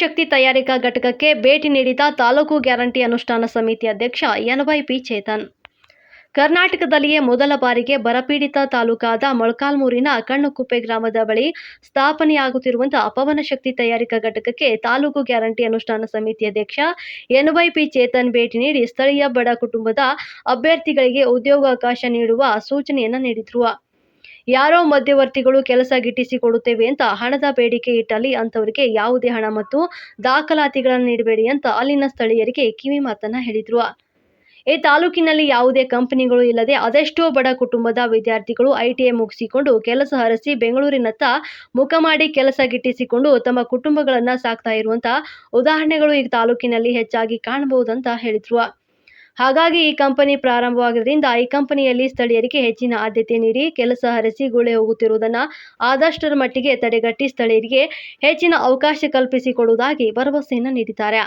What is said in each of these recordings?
ಶಕ್ತಿ ತಯಾರಿಕಾ ಘಟಕಕ್ಕೆ ಭೇಟಿ ನೀಡಿದ ತಾಲೂಕು ಗ್ಯಾರಂಟಿ ಅನುಷ್ಠಾನ ಸಮಿತಿ ಅಧ್ಯಕ್ಷ ಎನ್ವೈಪಿ ಚೇತನ್. ಕರ್ನಾಟಕದಲ್ಲಿಯೇ ಮೊದಲ ಬಾರಿಗೆ ಬರಪೀಡಿತ ತಾಲೂಕಾದ ಮೊಳಕಾಲ್ಮೂರಿನ ಕಣ್ಣುಕುಪ್ಪೆ ಗ್ರಾಮದ ಬಳಿ ಸ್ಥಾಪನೆಯಾಗುತ್ತಿರುವಂತಹ ಪವನಶಕ್ತಿ ತಯಾರಿಕಾ ಘಟಕಕ್ಕೆ ತಾಲೂಕು ಗ್ಯಾರಂಟಿ ಅನುಷ್ಠಾನ ಸಮಿತಿ ಅಧ್ಯಕ್ಷ ಎನ್ವೈಪಿ ಚೇತನ್ ಭೇಟಿ ನೀಡಿ ಸ್ಥಳೀಯ ಬಡ ಕುಟುಂಬದ ಅಭ್ಯರ್ಥಿಗಳಿಗೆ ಉದ್ಯೋಗಾವಕಾಶ ನೀಡುವ ಸೂಚನೆಯನ್ನು ನೀಡಿದ್ರು. ಯಾರೋ ಮಧ್ಯವರ್ತಿಗಳು ಕೆಲಸ ಗಿಟ್ಟಿಸಿಕೊಡುತ್ತೇವೆ ಅಂತ ಹಣದ ಬೇಡಿಕೆ ಇಟ್ಟಲ್ಲಿ ಅಂತವರಿಗೆ ಯಾವುದೇ ಹಣ ಮತ್ತು ದಾಖಲಾತಿಗಳನ್ನು ನೀಡಬೇಡಿ ಅಂತ ಅಲ್ಲಿನ ಸ್ಥಳೀಯರಿಗೆ ಕಿವಿ ಮಾತನ್ನ ಹೇಳಿದ್ರು. ಈ ತಾಲೂಕಿನಲ್ಲಿ ಯಾವುದೇ ಕಂಪನಿಗಳು ಇಲ್ಲದೆ ಅದೆಷ್ಟೋ ಬಡ ಕುಟುಂಬದ ವಿದ್ಯಾರ್ಥಿಗಳು ಐಟಿಐ ಮುಗಿಸಿಕೊಂಡು ಕೆಲಸ ಹರಸಿ ಬೆಂಗಳೂರಿನತ್ತ ಮುಖ ಮಾಡಿ ಕೆಲಸ ಗಿಟ್ಟಿಸಿಕೊಂಡು ತಮ್ಮ ಕುಟುಂಬಗಳನ್ನ ಸಾಕ್ತಾ ಇರುವಂತ ಉದಾಹರಣೆಗಳು ಈ ತಾಲೂಕಿನಲ್ಲಿ ಹೆಚ್ಚಾಗಿ ಕಾಣಬಹುದಂತ ಹೇಳಿದ್ರು. ಹಾಗಾಗಿ ಈ ಕಂಪನಿ ಪ್ರಾರಂಭವಾಗಿದ್ದರಿಂದ ಈ ಕಂಪನಿಯಲ್ಲಿ ಸ್ಥಳೀಯರಿಗೆ ಹೆಚ್ಚಿನ ಆದ್ಯತೆ ನೀಡಿ ಕೆಲಸ ಹರಿಸಿ ಗುಳೆ ಹೋಗುತ್ತಿರುವುದನ್ನು ಆದಷ್ಟರ ಮಟ್ಟಿಗೆ ತಡೆಗಟ್ಟಿ ಸ್ಥಳೀಯರಿಗೆ ಹೆಚ್ಚಿನ ಅವಕಾಶ ಕಲ್ಪಿಸಿಕೊಡುವುದಾಗಿ ಭರವಸೆಯನ್ನು ನೀಡಿದ್ದಾರೆ.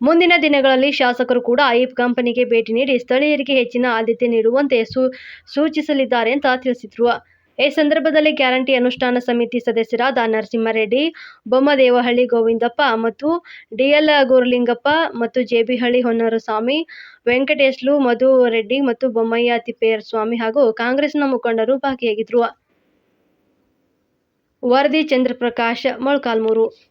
ಮುಂದಿನ ದಿನಗಳಲ್ಲಿ ಶಾಸಕರು ಕೂಡ ಈ ಕಂಪನಿಗೆ ಭೇಟಿ ನೀಡಿ ಸ್ಥಳೀಯರಿಗೆ ಹೆಚ್ಚಿನ ಆದ್ಯತೆ ನೀಡುವಂತೆ ಸೂಚಿಸಲಿದ್ದಾರೆ ಅಂತ ತಿಳಿಸಿದ್ರು. ಈ ಸಂದರ್ಭದಲ್ಲಿ ಗ್ಯಾರಂಟಿ ಅನುಷ್ಠಾನ ಸಮಿತಿ ಸದಸ್ಯರಾದ ನರಸಿಂಹರೆಡ್ಡಿ, ಬೊಮ್ಮದೇವಹಳ್ಳಿ ಗೋವಿಂದಪ್ಪ ಮತ್ತು ಡಿಎಲ್ ಗುರುಲಿಂಗಪ್ಪ ಮತ್ತು ಜೆಬಿಹಳ್ಳಿ ಹೊನ್ನರಸ್ವಾಮಿ, ವೆಂಕಟೇಶ್ಲು, ಮಧು ರೆಡ್ಡಿ ಮತ್ತು ಬೊಮ್ಮಯ್ಯ ತಿಪ್ಪೇರ್ ಸ್ವಾಮಿ ಹಾಗೂ ಕಾಂಗ್ರೆಸ್ನ ಮುಖಂಡರು ಭಾಗಿಯಾಗಿದ್ದರು. ವರದಿ ಚಂದ್ರಪ್ರಕಾಶ್, ಮೊಳಕಾಲ್ಮೂರು.